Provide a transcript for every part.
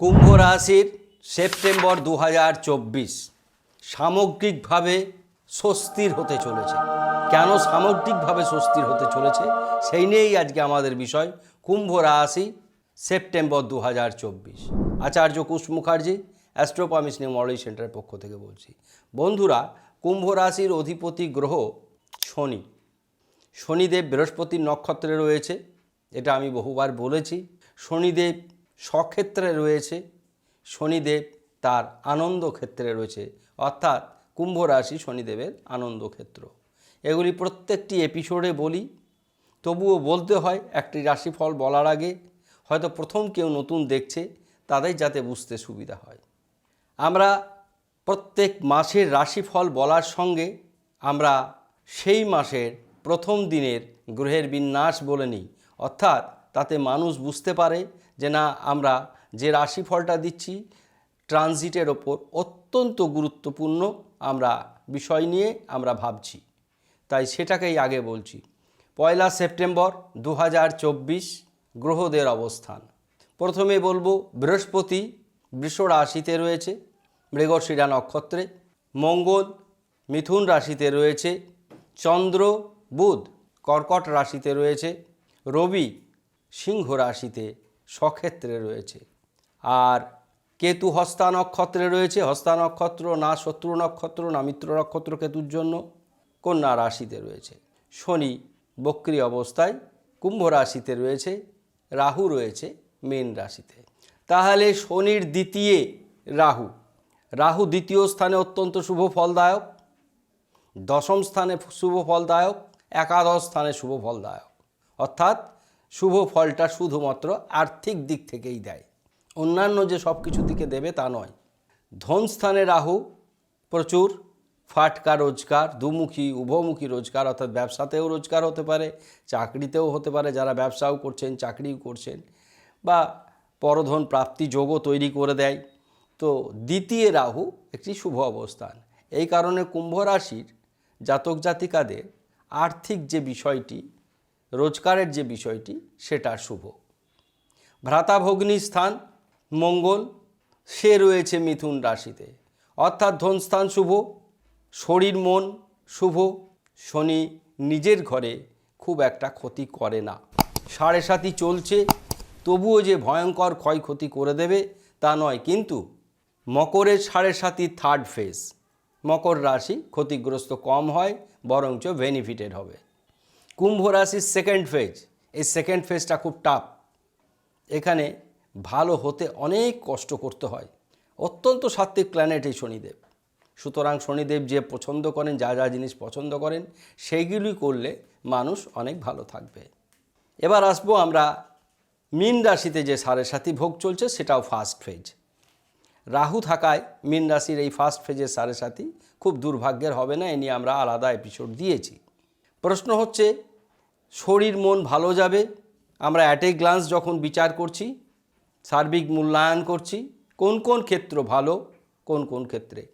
কুম্ভ রাশির সেপ্টেম্বর দু হাজার চব্বিশ সামগ্রিকভাবে স্বস্তির হতে চলেছে। কেন সামগ্রিকভাবে স্বস্তির হতে চলেছে? সেই নিয়েই আজকে আমাদের বিষয় কুম্ভ রাশি সেপ্টেম্বর দু হাজার চব্বিশ। আচার্য কুশ মুখার্জি, অ্যাস্ট্রোপামিস নিউমোলজি সেন্টারের পক্ষ থেকে বলছি। বন্ধুরা, কুম্ভ রাশির অধিপতি গ্রহ শনি। শনিদেব বৃহস্পতির নক্ষত্রে রয়েছে, এটা আমি বহুবার বলেছি। শনিদেব স্বক্ষেত্রে রয়েছে, শনিদেব তার আনন্দ ক্ষেত্রে রয়েছে, অর্থাৎ কুম্ভ রাশি শনিদেবের আনন্দ ক্ষেত্র এগুলি প্রত্যেকটি এপিসোডে বলি, তবুও বলতে হয় একটি রাশিফল বলার আগে, হয়তো প্রথম কেউ নতুন দেখছে, তাদের যাতে বুঝতে সুবিধা হয়। আমরা প্রত্যেক মাসের রাশিফল বলার সঙ্গে, আমরা সেই মাসের প্রথম দিনের গ্রহের বিন্যাস বলে নিই, অর্থাৎ তাতে মানুষ বুঝতে পারে যে না, আমরা যে রাশিফলটা দিচ্ছি ট্রানজিটের ওপর অত্যন্ত গুরুত্বপূর্ণ আমরা বিষয় নিয়ে আমরা ভাবছি। তাই সেটাকেই আগে বলছি। পয়লা সেপ্টেম্বর দু হাজার চব্বিশ গ্রহদের অবস্থান। প্রথমে বলব, বৃহস্পতি বৃষ রাশিতে রয়েছে, মৃগশিরা নক্ষত্রে। মঙ্গল মিথুন রাশিতে রয়েছে, চন্দ্র বুধ কর্কট রাশিতে রয়েছে, রবি সিংহ রাশিতে স্বক্ষেত্রে রয়েছে। আর কেতু হস্তা নক্ষত্রে রয়েছে। হস্তা নক্ষত্র না শত্রু নক্ষত্র, না মিত্র নক্ষত্র কেতুর জন্য। কন্যা রাশিতে রয়েছে। শনি বক্রি অবস্থায় কুম্ভ রাশিতে রয়েছে। রাহু রয়েছে মীন রাশিতে। তাহলে শনির দ্বিতীয় রাহু। রাহু দ্বিতীয় স্থানে অত্যন্ত শুভ ফলদায়ক। দশম স্থানে শুভ ফলদায়ক। একাদশ স্থানে শুভ ফলদায়ক। অর্থাৎ শুভ ফলটা শুধুমাত্র আর্থিক দিক থেকেই দেয়। অন্যান্য যে সব কিছু দিকে দেবে তা নয়। ধন স্থানে রাহু, প্রচুর, ফাটকা রোজগার, দুমুখী, উভমুখী রোজগার, অর্থাৎ ব্যবসাতেও রোজগার হতে পারে, চাকরিতেও হতে পারে, যারা ব্যবসাও করছেন, চাকরিও করছেন, বা পরধন প্রাপ্তি যোগও তৈরি করে দেয়। তো দ্বিতীয় রাহু একটি শুভ অবস্থান। এই কারণে কুম্ভ রাশির জাতক জাতিকাদের আর্থিক যে বিষয়টি রোজগারের যে বিষয়টি, সেটা শুভ। ভ্রাতাভগ্নি স্থান, মঙ্গল, সে রয়েছে মিথুন রাশিতে। অর্থাৎ ধনস্থান শুভ, শরীর মন শুভ, শনি নিজের ঘরে খুব একটা ক্ষতি করে না। সাড়ে সাতি চলছে, তবুও যে ভয়ঙ্কর ক্ষয়ক্ষতি করে দেবে, তা নয়, কিন্তু মকরের সাড়ে সাতি থার্ড ফেজ মকর রাশি ক্ষতিগ্রস্ত কম হয়, বরঞ্চ বেনিফিটেড হবে। কুম্ভ রাশির সেকেন্ড ফেজ এই সেকেন্ড ফেজটা খুব টাফ এখানে ভালো হতে অনেক কষ্ট করতে হয়। অত্যন্ত সাত্ত্বিক প্ল্যানেট এই শনিদেব। সুতরাং শনিদেব যে পছন্দ করেন, যা যা জিনিস পছন্দ করেন, সেইগুলি করলে মানুষ অনেক ভালো থাকবে। এবার আসব আমরা মীন রাশিতে যে সাড়ে সাথী ভোগ চলছে, সেটাও ফার্স্ট ফেজ রাহু থাকায় মীন রাশির এই ফার্স্ট ফেজের সাড়ে সাথী খুব দুর্ভাগ্যের হবে না, এ নিয়ে আমরা আলাদা এপিসোড দিয়েছি। প্রশ্ন হচ্ছে শরীর মন ভালো যাবে। আমরা অ্যাট এ গ্লান্স যখন বিচার করছি, সার্বিক মূল্যায়ন করছি, কোন কোন ক্ষেত্র ভালো, কোন কোন ক্ষেত্রে।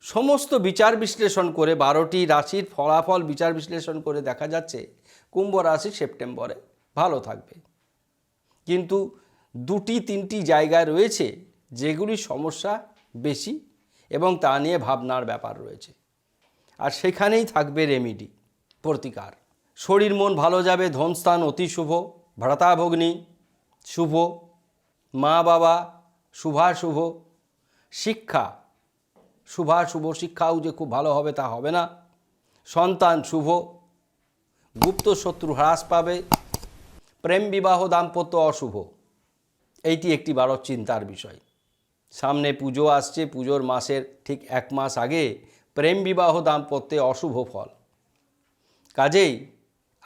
সমস্ত বিচার বিশ্লেষণ করে বারোটি রাশির ফলাফল বিচার বিশ্লেষণ করে দেখা যাচ্ছে, কুম্ভ রাশি সেপ্টেম্বরে ভালো থাকবে। কিন্তু দুটি, তিনটি জায়গায় রয়েছে যেগুলি সমস্যা বেশি এবং তা নিয়ে ভাবনার ব্যাপার রয়েছে। আর সেখানেই থাকবে রেমিডি প্রতিকার। শরীর মন ভালো যাবে, ধনস্থান অতি শুভ। ভ্রাতাভগ্নি, শুভ। মা বাবা শুভাশুভ শিক্ষা শুভাশুভ শিক্ষাও যে খুব ভালো হবে তা হবে না। সন্তান শুভ। গুপ্ত শত্রু হ্রাস পাবে। প্রেম বিবাহ দাম্পত্য অশুভ। এইটি একটি বড় চিন্তার বিষয়। সামনে পুজো আসছে, পুজোর মাসের ঠিক এক মাস আগে প্রেম বিবাহ দাম্পত্যে অশুভ ফল। কাজেই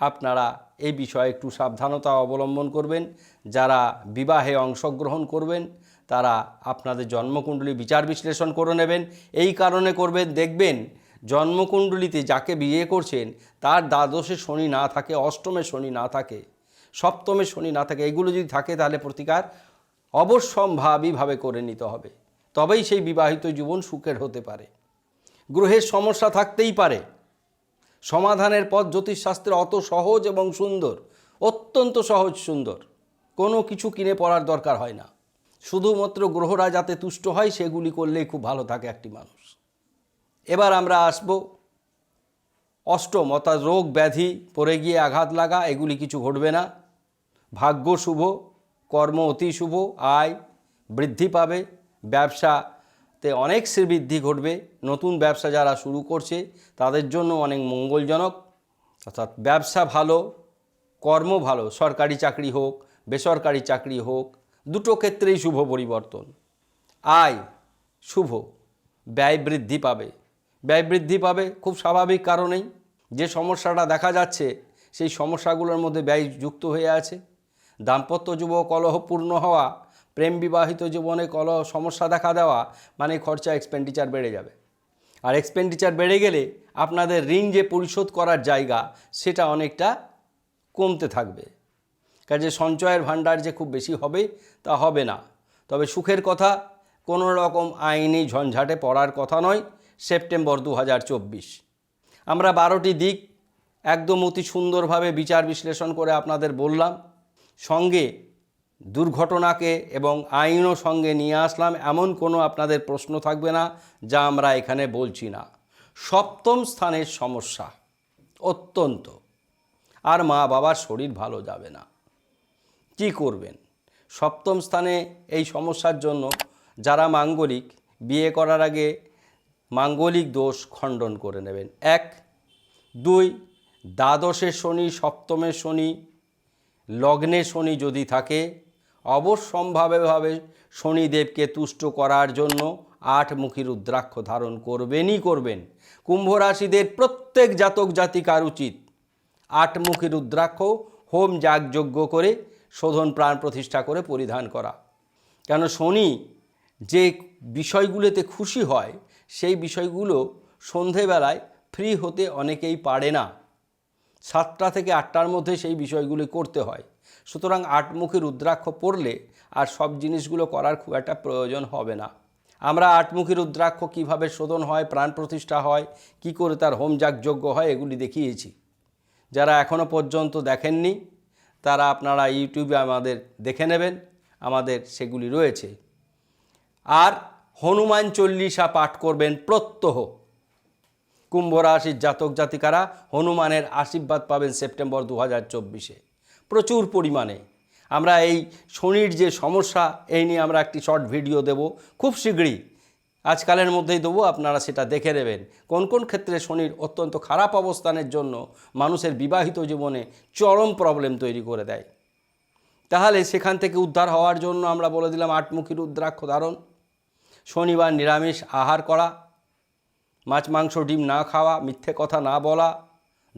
আপনারা এই বিষয়ে একটু সাবধানতা অবলম্বন করবেন। যারা বিবাহে অংশগ্রহণ করবেন, তারা আপনাদের জন্মকুণ্ডলী বিচার বিশ্লেষণ করে নেবেন। এই কারণে করবেন, দেখবেন জন্মকুণ্ডলিতে যাকে বিয়ে করছেন, তার দ্বাদশে শনি না থাকে, অষ্টমে শনি না থাকে, সপ্তমে শনি না থাকে, এগুলো যদি থাকে তাহলে প্রতিকার অবশ্যম্ভাবীভাবে করে নিতে হবে। তবেই সেই বিবাহিত জীবন সুখের হতে পারে। গ্রহের সমস্যা থাকতেই পারে। সমাধানের পথ জ্যোতিষশাস্ত্রে অত সহজ এবং সুন্দর, অত্যন্ত সহজ সুন্দর। কোনো কিছু কিনে পড়ার দরকার হয় না। শুধুমাত্র গ্রহরা যাতে তুষ্ট হয়, সেগুলি করলেই খুব ভালো থাকে একটি মানুষ। এবার আমরা আসব অষ্টম, অর্থাৎ রোগ ব্যাধি, পড়ে গিয়ে আঘাত লাগা, এগুলি কিছু ঘটবে না। ভাগ্য শুভ, কর্ম অতি শুভ, আয় বৃদ্ধি পাবে ব্যবসাতে অনেক শ্রীবৃদ্ধি ঘটবে। নতুন ব্যবসা যারা শুরু করছে, তাদের জন্য অনেক মঙ্গলজনক। অর্থাৎ ব্যবসা ভালো, কর্ম ভালো, সরকারি চাকরি হোক, বেসরকারি চাকরি হোক, দুটো ক্ষেত্রেই শুভ পরিবর্তন। আয় শুভ, ব্যয় বৃদ্ধি পাবে। ব্যয় বৃদ্ধি পাবে খুব স্বাভাবিক কারণেই। যে সমস্যাটা দেখা যাচ্ছে, সেই সমস্যাগুলোর মধ্যে ব্যয় যুক্ত হয়ে আছে। দাম্পত্য যুব কলহপূর্ণ হওয়া প্রেম বিবাহিত জীবনে কল সমস্যা দেখা দেওয়া মানে খরচা এক্সপেন্ডিচার বেড়ে যাবে। আর এক্সপেন্ডিচার বেড়ে গেলে আপনাদের ঋণ যে পরিশোধ করার জায়গা, সেটা অনেকটা কমতে থাকবে। কাজে সঞ্চয়ের ভাণ্ডার যে খুব বেশি হবে, তা হবে না। তবে সুখের কথা, কোনো রকম আইনি ঝঞ্ঝাটে পড়ার কথা নয়, সেপ্টেম্বর দু হাজার চব্বিশ। আমরা বারোটি দিক একদম অতি সুন্দরভাবে বিচার বিশ্লেষণ করে আপনাদের বললাম। সঙ্গে দুর্ঘটনাকে এবং আইনও সঙ্গে নিয়ে আসলাম, এমন কোনো আপনাদের প্রশ্ন থাকবে না যা আমরা এখানে বলছি না। সপ্তম স্থানের সমস্যা অত্যন্ত। আর মা বাবার শরীর ভালো যাবে না। কি করবেন? সপ্তম স্থানে এই সমস্যার জন্য যারা মাঙ্গলিক, বিয়ে করার আগে মাঙ্গলিক দোষ খণ্ডন করে নেবেন। এক। দুই। দ্বাদশের শনি সপ্তমের শনি, লগ্নে শনি যদি থাকে অবশ্যম্ভাবেভাবে শনিদেবকে তুষ্ট করার জন্য আটমুখী রুদ্রাক্ষ ধারণ করবেনই করবেন। কুম্ভ রাশিদের প্রত্যেক জাতক জাতিকার উচিত আটমুখী রুদ্রাক্ষ হোম যাগযজ্ঞ করে শোধন প্রাণ প্রতিষ্ঠা করে পরিধান করা। কেন শনি যে বিষয়গুলোতে খুশি হয় সেই বিষয়গুলো সন্ধেবেলায় ফ্রি হতে অনেকেই পারে না। সাতটা থেকে আটটার মধ্যে সেই বিষয়গুলি করতে হয়। সুতরাং আটমুখী রুদ্রাক্ষ পড়লে আর সব জিনিসগুলো করার খুব একটা প্রয়োজন হবে না। আমরা আটমুখী রুদ্রাক্ষ কীভাবে শোধন হয়, প্রাণ প্রতিষ্ঠা হয়, কি করে তার হোম যাগযজ্ঞ হয়, এগুলি দেখিয়েছি। যারা এখনও পর্যন্ত দেখেননি, তারা আপনারা ইউটিউবে আমাদের দেখে নেবেন, আমাদের সেগুলি রয়েছে। আর হনুমান চল্লিশা পাঠ করবেন প্রত্যহ। কুম্ভ রাশির জাতক জাতিকারা হনুমানের আশীর্বাদ পাবেন সেপ্টেম্বর দু হাজার চব্বিশে। প্রচুর পরিমাণে। আমরা এই শনির যে সমস্যা, এই নিয়ে আমরা একটি শর্ট ভিডিও দেব। খুব শীঘ্রই। আজকালের মধ্যেই দেবো, আপনারা সেটা দেখে নেবেন। কোন কোন ক্ষেত্রে শনির অত্যন্ত খারাপ অবস্থানের জন্য মানুষের বিবাহিত জীবনে চরম প্রবলেম তৈরি করে দেয়। তাহলে সেখান থেকে উদ্ধার হওয়ার জন্য আমরা বলে দিলাম আটমুখী রুদ্রাক্ষ ধারণ। শনিবার নিরামিষ আহার করা। মাছ, মাংস, ডিম না খাওয়া, মিথ্যে কথা না বলা,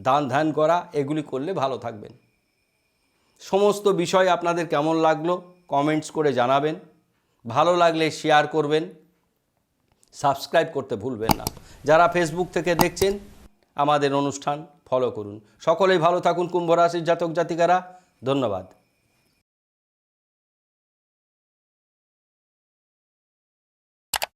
দান ধ্যান করা, এগুলি করলে ভালো থাকবেন। সমস্ত বিষয় আপনাদের কেমন লাগল কমেন্টস করে জানাবেন। ভালো লাগলে শেয়ার করবেন। সাবস্ক্রাইব করতে ভুলবেন না। যারা ফেসবুক থেকে দেখছেন, আমাদের অনুষ্ঠান ফলো করুন। সকলেই ভালো থাকুন, কুম্ভ রাশির জাতক জাতিকারা। ধন্যবাদ।